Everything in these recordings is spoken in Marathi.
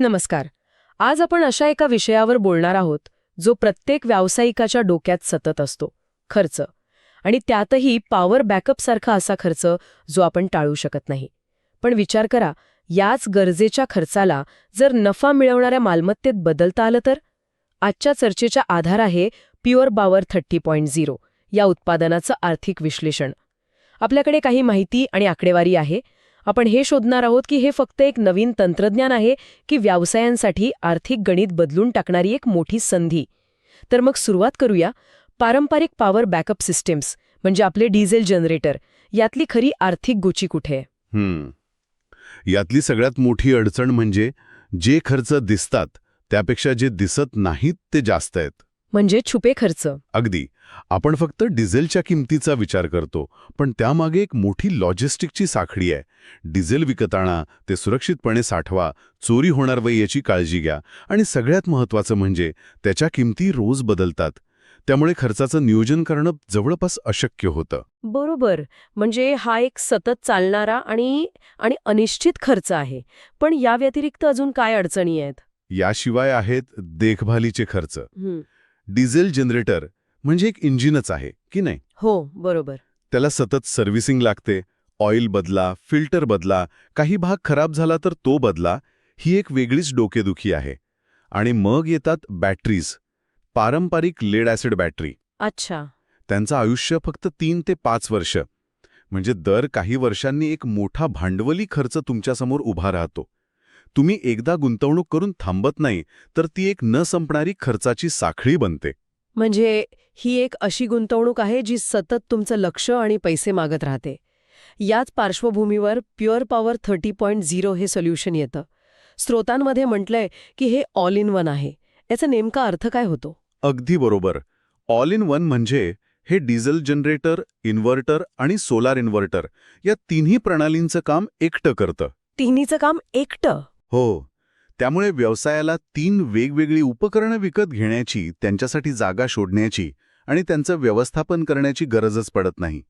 नमस्कार. आज आपण अशा एका विषयावर बोलणार आहोत जो प्रत्येक व्यावसायिकाच्या डोक्यात सतत असतो खर्च. आणि त्यातही पॉवर बॅकअप सारखा असा खर्च जो आपण टाळू शकत नाही. पण विचार करा याच गरजेच्या खर्चाला जर नफा मिळवणाऱ्या मालमत्तेत बदलता आलं तर? आजच्या चर्चेचा आधार आहे pure power thirty point zero या उत्पादनाचं आर्थिक विश्लेषण. आपल्याकडे काही माहिती आणि आकडेवारी आहे आपण हे शोधणार आहोत की हे फक्त एक नवीन तंत्रज्ञान आहे की व्यवसायांसाठी आर्थिक गणित बदलून टाकणारी एक मोठी संधी. तर मग सुरुवात करूया. पारंपरिक पॉवर बॅकअप सिस्टीम्स म्हणजे आपले डिझेल जनरेटर यातली खरी आर्थिक गोची कुठे? हम्म. यातली सगळ्यात मोठी अडचण म्हणजे जे खर्च दिसतात त्यापेक्षा जे दिसत नाहीत ते जास्त आहेत. म्हणजे छुपे खर्च. अगदी. आपण फक्त डिझेलच्या किमतीचा विचार करतो पण त्यामागे एक मोठी लॉजिस्टिकची साखळी आहे. डिझेल विकत आणा ते सुरक्षितपणे साठवा चोरी होणार वय याची काळजी घ्या आणि सगळ्यात महत्त्वाचं म्हणजे त्याच्या किमती रोज बदलतात. त्यामुळे खर्चाचं नियोजन करणं जवळपास अशक्य होतं. बरोबर. म्हणजे हा एक सतत चालणारा आणि आणि अनिश्चित खर्च आहे. पण या व्यतिरिक्त अजून काय अडचणी आहेत? याशिवाय आहेत देखभालीचे खर्च. हं, डिझेल जनरेटर म्हणजे एक इंजिनच आहे की नाही? हो बरोबर. त्याला सतत सर्व्हिसिंग लागते ऑइल बदला फिल्टर बदला काही भाग खराब झाला तर तो बदला ही एक वेगळीच डोकेदुखी आहे. आणि मग येतात बॅटरीज पारंपरिक लेड ॲसिड बॅटरी. अच्छा. त्यांचं आयुष्य फक्त तीन ते पाच वर्ष. म्हणजे दर काही वर्षांनी एक मोठा भांडवली खर्च तुमच्यासमोर उभा राहतो. तुम्ही एकदा गुंतवणूक करून थांबत नाही तर ती एक न संपणारी खर्चाची साखळी बनते. म्हणजे ही एक अशी गुंतवणूक आहे जी सतत तुमचं लक्ष आणि पैसे मागत राहते. याच पार्श्वभूमीवर pure power thirty point zero हे सोल्युशन येतं. स्रोतांमध्ये म्हटलंय की हे ऑल इन वन आहे. याचा नेमका अर्थ काय होतो? अगदी बरोबर. ऑल इन वन म्हणजे हे डिझेल जनरेटर इन्व्हर्टर आणि सोलार इन्व्हर्टर या तिन्ही प्रणालींचं काम एकटं करतं. तिन्हीचं काम एकटं? हो. त्यामुळे व्यवसायाला तीन वेगवेगळी उपकरणं विकत घेण्याची त्यांच्यासाठी जागा शोधण्याची आणि त्यांचं व्यवस्थापन करण्याची गरजच पडत नाही.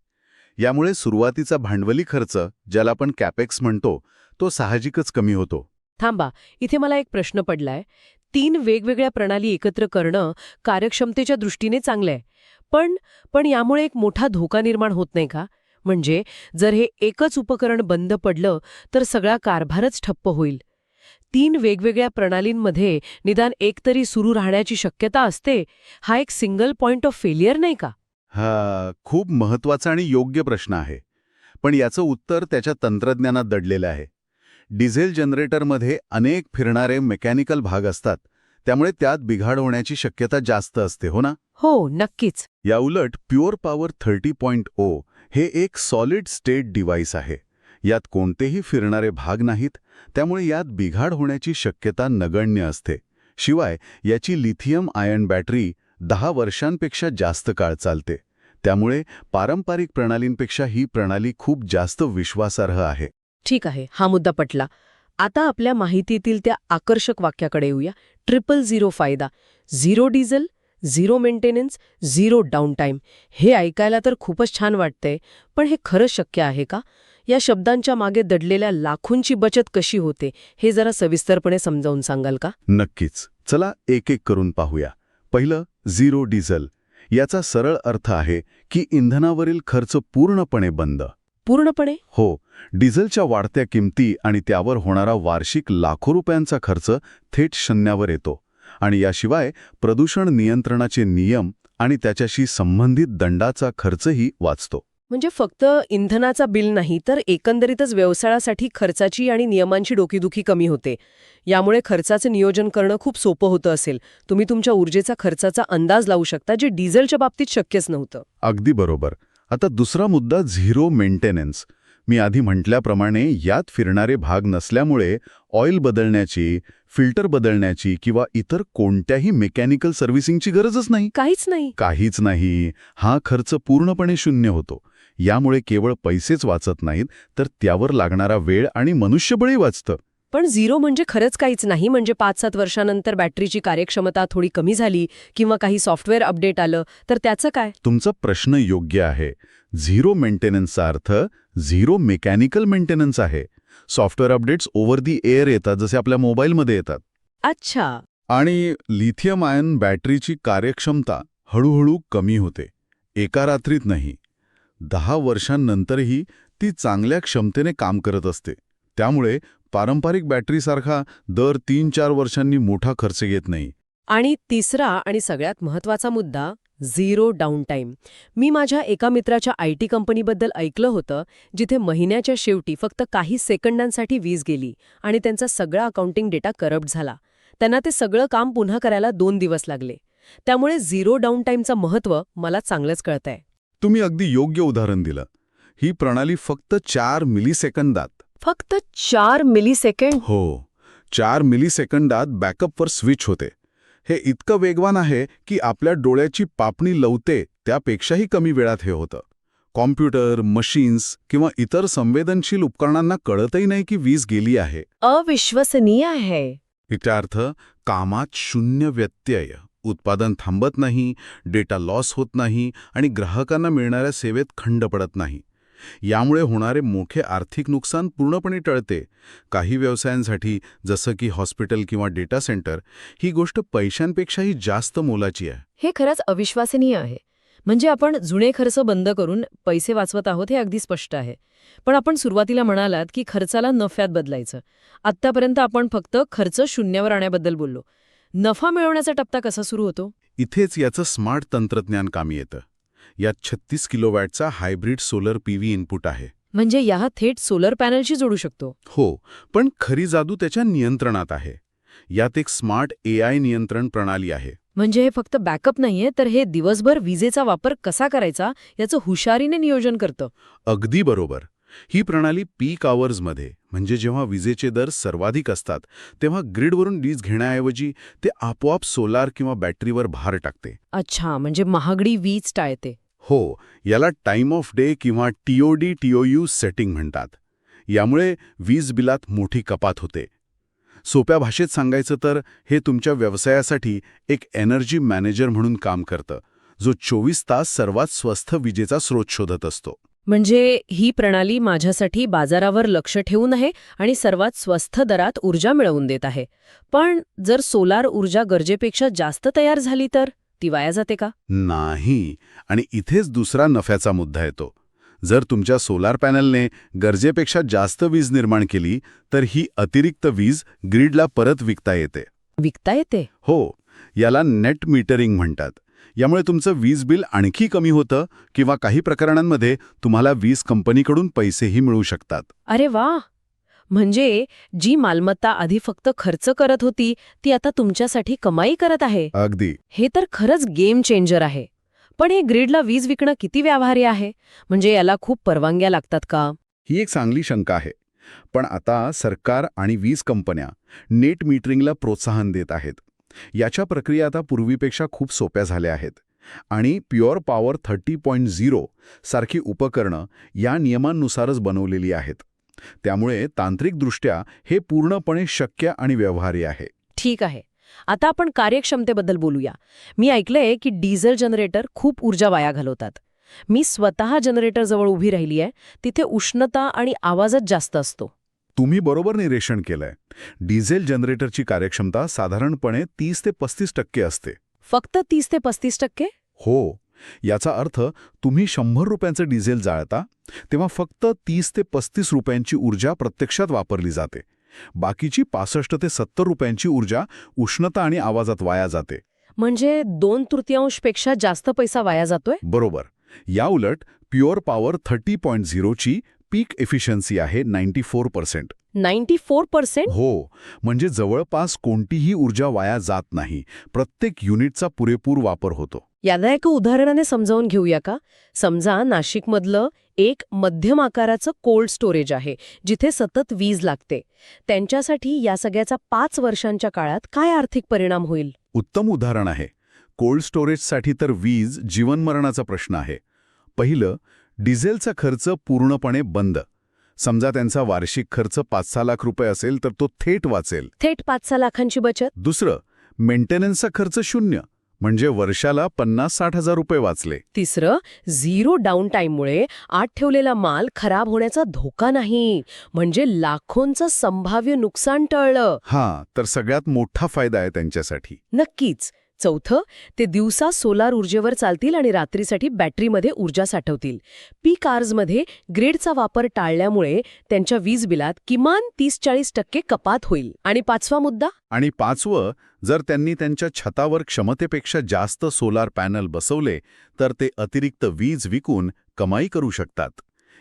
यामुळे सुरुवातीचा भांडवली खर्च ज्याला आपण कॅपेक्स म्हणतो तो साहजिकच कमी होतो. थांबा इथे मला एक प्रश्न पडलाय. तीन वेगवेगळ्या प्रणाली एकत्र करणं कार्यक्षमतेच्या दृष्टीने चांगलं आहे पण पण यामुळे एक मोठा धोका निर्माण होत नाही का? म्हणजे जर हे एकच उपकरण बंद पडलं तर सगळा कारभारच ठप्प होईल. तीन वेगवेगळ्या प्रणालींमध्ये निदान एक तरी सुरू राहण्याची शक्यता असते हा एक सिंगल पॉइंट ऑफ फेलियर नाही का? हा खूप महत्त्वाचा आणि योग्य प्रश्न आहे. पण याचं उत्तर त्याच्या तंत्रज्ञानात दडलेलं आहे. डिझेल जनरेटरमध्ये अनेक फिरणारे मेकॅनिकल भाग असतात त्यामुळे त्यात बिघाड होण्याची शक्यता जास्त असते हो ना? हो नक्कीच. याउलट pure power thirty point o हे एक सॉलिड स्टेट डिव्हाइस आहे. यात कोणतेही फिरणारे भाग नाहीत त्यामुळे यात बिघाड होण्याची शक्यता नगण्य असते. शिवाय याची लिथियम आयन बॅटरी दहा वर्षांपेक्षा जास्त काळ चालते. त्यामुळे पारंपरिक प्रणालींपेक्षा ही प्रणाली खूप जास्त विश्वासार्ह आहे. ठीक आहे हा मुद्दा पटला. आता आपल्या माहितीतील त्या आकर्षक वाक्याकडे येऊया. ट्रिपल झिरो फायदा zero diesel zero maintenance zero down time हे ऐकायला तर खूपच छान वाटतंय पण हे खरंच शक्य आहे का? या शब्दांच्या मागे दडलेल्या लाखोंची बचत कशी होते हे जरा सविस्तरपणे समजावून सांगाल का? नक्कीच. चला एक एक करून पाहूया. पहिलं झिरो डिझेल. याचा सरळ अर्थ आहे की इंधनावरील खर्च पूर्णपणे बंद. पूर्णपणे? हो. डिझेलच्या वाढत्या किमती आणि त्यावर होणारा वार्षिक लाखो रुपयांचा खर्च थेट शून्यावर येतो आणि याशिवाय प्रदूषण नियंत्रणाचे नियम आणि त्याच्याशी संबंधित दंडाचा खर्चही वाचतो. म्हणजे फक्त इंधनाचा बिल नाही तर एकंदरीतच व्यवसायासाठी खर्चाची आणि नियमांची डोकीदुखी कमी होते. यामुळे खर्चाचं नियोजन करणं खूप सोपं होतं असेल. तुम्ही तुमच्या ऊर्जेचा खर्चाचा अंदाज लावू शकता जे डिझेलच्या बाबतीत शक्यच नव्हतं. अगदी बरोबर. आता दुसरा मुद्दा झिरो मेंटेनन्स. मी आधी म्हटल्याप्रमाणे यात फिरणारे भाग नसल्यामुळे ऑइल बदलण्याची फिल्टर बदलण्याची किंवा इतर कोणत्याही मेकॅनिकल सर्व्हिसिंगची गरजच नाही. काहीच नाही. काहीच नाही. हा खर्च पूर्णपणे शून्य होतो. यामुळे केवळ पैसेच वाचत नाहीत तर त्यावर लागणारा वेळ आणि मनुष्यबळही वाचतं. पण झिरो म्हणजे खरंच काहीच नाही म्हणजे पाच सात वर्षानंतर बॅटरीची कार्यक्षमता थोडी कमी झाली किंवा काही सॉफ्टवेअर अपडेट आलं तर त्याचं काय? तुमचा प्रश्न योग्य आहे. झिरो मेंटेनन्सचा अर्थ झिरो मेकॅनिकल मेंटेनन्स आहे. Software updates over the air येतात जसे आपल्या मोबाईलमध्ये येतात. अच्छा. आणि लिथियम आयन बॅटरीची कार्यक्षमता हळूहळू कमी होते. एका रात्रीत नाही. दहा वर्षांनंतरही ती चांगल्या क्षमतेने काम करत असते. त्यामुळे पारंपरिक बॅटरीसारखा दर तीन चार वर्षांनी मोठा खर्च येत नाही. आणि तिसरा आणि सगळ्यात महत्त्वाचा मुद्दा झिरो डाऊन टाईम मी माझ्या एका मित्राच्या आय टी कंपनीबद्दल ऐकलं होतं जिथे महिन्याच्या शेवटी फक्त काही सेकंदांसाठी वीज गेली आणि त्यांचा सगळा अकाउंटिंग डेटा करप्ट झाला. त्यांना ते सगळं काम पुन्हा करायला दोन दिवस लागले. त्यामुळे झिरो डाऊन टाईमचं महत्त्व मला चांगलंच कळतंय. तुम्ही अगदी योग्य उदाहरण दिलं. ही प्रणाली फक्त चार मिलीसेकंदात. फक्त चार मिलीसेकंड? हो. चार मिलीसेकंदात बॅकअपवर स्विच होते. हे इतकं वेगवान आहे की आपल्या डोळ्याची पापणी लवते त्यापेक्षाही कमी वेळात हे होतं. कॉम्प्युटर मशीन्स किंवा इतर संवेदनशील उपकरणांना कळतही नाही की वीज गेली आहे. अविश्वसनीय आहे. याचा अर्थ कामात शून्य व्यत्यय. उत्पादन थांबत नाही डेटा लॉस होत नाही आणि ग्राहकांना मिळणाऱ्या सेवेत खंड पडत नाही. यामुळे होणारे मोठे आर्थिक नुकसान पूर्णपणे टळते. काही व्यवसायांसाठी जसं की हॉस्पिटल किंवा डेटा सेंटर ही गोष्ट पैशांपेक्षाही जास्त मोलाची आहे. हे खरंच अविश्वसनीय आहे. म्हणजे आपण जुने खर्च बंद करून पैसे वाचवत आहोत हे अगदी स्पष्ट आहे. पण आपण सुरुवातीला म्हणालात की खर्चाला नफ्यात बदलायचं. आत्तापर्यंत आपण फक्त खर्च शून्यावर आणण्याबद्दल बोललो. नफा मिळवण्याचा टप्पा कसा सुरू होतो? इथेच याचं स्मार्ट तंत्रज्ञान कामी येतं. यात छत्तीस किलोवॅटचा हायब्रिड सोलर पीव्ही इनपुट आहे. म्हणजे या थेट सोलर पॅनलशी जोडू शकतो. हो पण खरी जादू त्याच्या नियंत्रणात आहे. यात एक स्मार्ट एआय नियंत्रण प्रणाली आहे. म्हणजे हे फक्त बॅकअप नाहीये तर हे दिवसभर विजेचा वापर कसा करायचा याचं हुशारीने नियोजन करतं. अगदी बरोबर. ही प्रणाली पीक आवर्समध्ये म्हणजे जेव्हा विजेचे दर सर्वाधिक असतात तेव्हा ग्रीडवरून वीज घेण्याऐवजी ते आपोआप सोलार किंवा बॅटरीवर भार टाकते. अच्छा म्हणजे महागडी वीज टाळते. हो याला टाइम ऑफ डे किंवा टीओडी टीओयू सेटिंग म्हणतात. यामुळे वीज बिलात मोठी कपात होते. सोप्या भाषेत सांगायचं तर हे तुमच्या व्यवसायासाठी एक एनर्जी मॅनेजर म्हणून काम करतं जो चोवीस तास सर्वात स्वस्त विजेचा स्रोत शोधत असतो. म्हणजे ही प्रणाली माझ्यासाठी बाजारावर लक्ष ठेवून आहे आणि सर्वात स्वस्त दरात ऊर्जा मिळवून देत आहे. पण जर सोलार ऊर्जा गरजेपेक्षा जास्त तयार झाली तर? ती वाया जाते का? नाही. आणि इथेच दुसरा नफ्याचा मुद्दा येतो. जर तुमच्या सोलार पॅनलने गरजेपेक्षा जास्त वीज निर्माण केली तर ही अतिरिक्त वीज ग्रीडला परत विकता येते. विकता येते? हो. याला नेट मीटरिंग म्हणतात. यामुळे तुमचं वीज बिल आणखी कमी होतं किंवा काही प्रकरणांमध्ये तुम्हाला वीज कंपनीकडून पैसेही मिळू शकतात. अरे वा! म्हणजे जी मालमत्ता आधी फक्त खर्च करत होती ती आता तुमच्यासाठी कमाई करत आहे. अगदी. हे तर खरंच गेम चेंजर आहे. पण हे ग्रीडला वीज विकणं किती व्यावहार्य आहे? म्हणजे याला खूप परवानग्या लागतात का? ही एक चांगली शंका आहे. पण आता सरकार आणि वीज कंपन्या नेट मीटरिंगला प्रोत्साहन देत आहेत. याच्या प्रक्रिया आता पूर्वीपेक्षा खूप सोप्या झाल्या आहेत. आणि pure power thirty point zero सारखी उपकरणं या नियमांनुसारच बनवलेली आहेत. त्यामुळे तांत्रिकदृष्ट्या हे पूर्णपणे शक्य आणि व्यवहार्य आहे. ठीक आहे. आता आपण कार्यक्षमतेबद्दल बोलूया. मी ऐकलंय की डिझेल जनरेटर खूप ऊर्जा वाया घालवतात. मी स्वतः जनरेटरजवळ उभी राहिली आहे तिथे उष्णता आणि आवाजच जास्त असतो. तुम्ही बरोबर निरीक्षण केलंय. डिझेल जनरेटरची कार्यक्षमता साधारणपणे तीस ते पस्तीस टक्के असते. फक्त तीस ते पस्तीस टक्के? हो. याचा अर्थ तुम्ही शंभर रुपयांचं डिझेल जाळता तेव्हा फक्त तीस ते पस्तीस रुपयांची ऊर्जा प्रत्यक्षात वापरली जाते. बाकीची पासष्ट ते सत्तर रुपयांची ऊर्जा उष्णता आणि आवाजात वाया जाते. म्हणजे दोन तृतीयांशपेक्षा जास्त पैसा वाया जातोय? बरोबर. याउलट प्युअर पॉवर थर्टी पॉईंट झिरोची पीक एफिशियन्सी आहे ninety four percent ninety four percent हो म्हणजे जवळपास कोणतीही ऊर्जा वाया जात नाही. प्रत्येक युनिटचा पुरेपूर वापर होतो. याला एका उदाहरणाने समजावून घेऊया का? समजा नाशिकमधलं एक मध्यम आकाराचं कोल्ड स्टोरेज आहे जिथे सतत वीज लागते. त्यांच्यासाठी या सगळ्याचा पाच वर्षांच्या काळात काय आर्थिक परिणाम होईल? उत्तम उदाहरण आहे. कोल्ड स्टोरेजसाठी तर वीज जीवनमरणाचा प्रश्न आहे. पहिलं डिझेलचा खर्च पूर्णपणे बंद. समजा त्यांचा वार्षिक खर्च पाच सहा लाख रुपये असेल तर तो थेट वाचेल. थेट पाच सहा लाखांची बचत? दुसरं मेंटेनन्सचा खर्च शून्य म्हणजे वर्षाला पन्नास साठ हजार रुपये वाचले. तिसरं झिरो डाऊन टाईममुळे आत ठेवलेला माल खराब होण्याचा धोका नाही म्हणजे लाखोंचं संभाव्य नुकसान टळलं. हां तर सगळ्यात मोठा फायदा आहे त्यांच्यासाठी. नक्कीच. चौथं ते दिवसा सोलार ऊर्जेवर चालतील आणि रात्रीसाठी बॅटरीमध्ये ऊर्जा साठवतील. पी कार्समध्ये ग्रेडचा वापर टाळल्यामुळे त्यांच्या वीज बिलात किमान तीस चाळीस टक्के कपात होईल. आणि पाचवा मुद्दा? आणि पाचवं जर त्यांनी त्यांच्या छतावर क्षमतेपेक्षा जास्त सोलार पॅनल बसवले तर ते अतिरिक्त वीज विकून कमाई करू शकतात.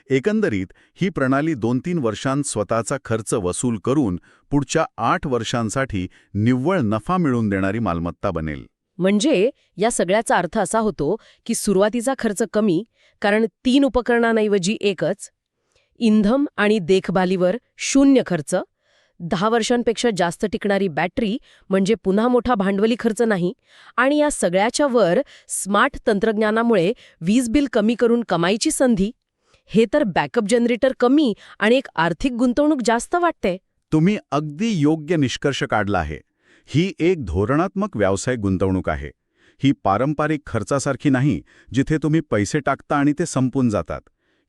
एकंदरीत ही प्रणाली दोन तीन वर्षांत स्वतःचा खर्च वसूल करून पुढच्या आठ वर्षांसाठी निव्वळ नफा मिळवून देणारी मालमत्ता बनेल. म्हणजे या सगळ्याचा अर्थ असा होतो की सुरुवातीचा खर्च कमी कारण तीन उपकरणांऐवजी एकच इंधन आणि देखभालीवर शून्य खर्च दहा वर्षांपेक्षा जास्त टिकणारी बॅटरी म्हणजे पुन्हा मोठा भांडवली खर्च नाही आणि या सगळ्याच्या वर स्मार्ट तंत्रज्ञानामुळे वीज बिल कमी करून कमाईची संधी हे तर बॅकअप जनरेटर कमी आणि एक आर्थिक गुंतवणूक जास्त वाटते. तुम्ही अगदी योग्य निष्कर्ष काढला आहे. ही एक धोरणात्मक व्यावसायिक गुंतवणूक आहे. ही पारंपरिक खर्चासारखी नाही जिथे तुम्ही पैसे टाकता आणि ते संपून जातात.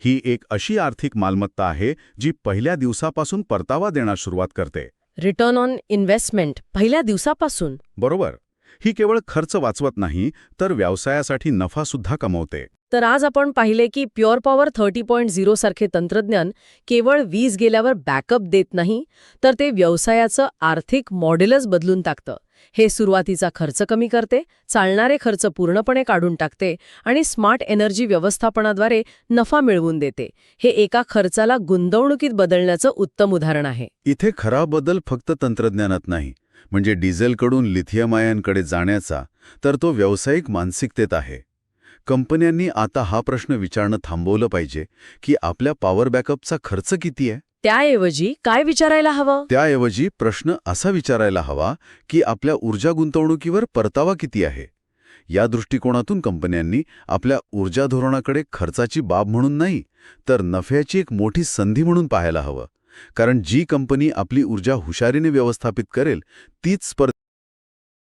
ही एक अशी आर्थिक मालमत्ता आहे जी पहिल्या दिवसापासून परतावा देण्यास सुरुवात करते. रिटर्न ऑन इन्व्हेस्टमेंट पहिल्या दिवसापासून. बरोबर. ही केवळ खर्च वाचवत नाही तर व्यवसायासाठी नफासुद्धा कमवते. तर आज आपण पाहिले की pure power thirty point zero सारखे तंत्रज्ञान केवळ वीज गेल्यावर बॅकअप देत नाही तर ते व्यवसायाचं आर्थिक मॉडेलच बदलून टाकतं. हे सुरुवातीचा खर्च कमी करते चालणारे खर्च पूर्णपणे काढून टाकते आणि स्मार्ट एनर्जी व्यवस्थापनाद्वारे नफा मिळवून देते. हे एका खर्चाला गुंतवणुकीत बदलण्याचं उत्तम उदाहरण आहे. इथे खरा बदल फक्त तंत्रज्ञानात नाही म्हणजे डिझेलकडून लिथियम आयनकडे जाण्याचा तर तो व्यावसायिक मानसिकतेत आहे. कंपन्यांनी आता हा प्रश्न विचारणं थांबवलं पाहिजे की आपल्या पॉवर बॅकअपचा खर्च किती आहे? त्याऐवजी काय विचारायला हवं? त्याऐवजी प्रश्न असा विचारायला हवा की आपल्या ऊर्जा गुंतवणुकीवर परतावा किती आहे? या दृष्टिकोनातून कंपन्यांनी आपल्या ऊर्जा धोरणाकडे खर्चाची बाब म्हणून नाही तर नफ्याची एक मोठी संधी म्हणून पाहायला हवं. कारण जी कंपनी आपली ऊर्जा हुशारीने व्यवस्थापित करेल तीच स्पर्धा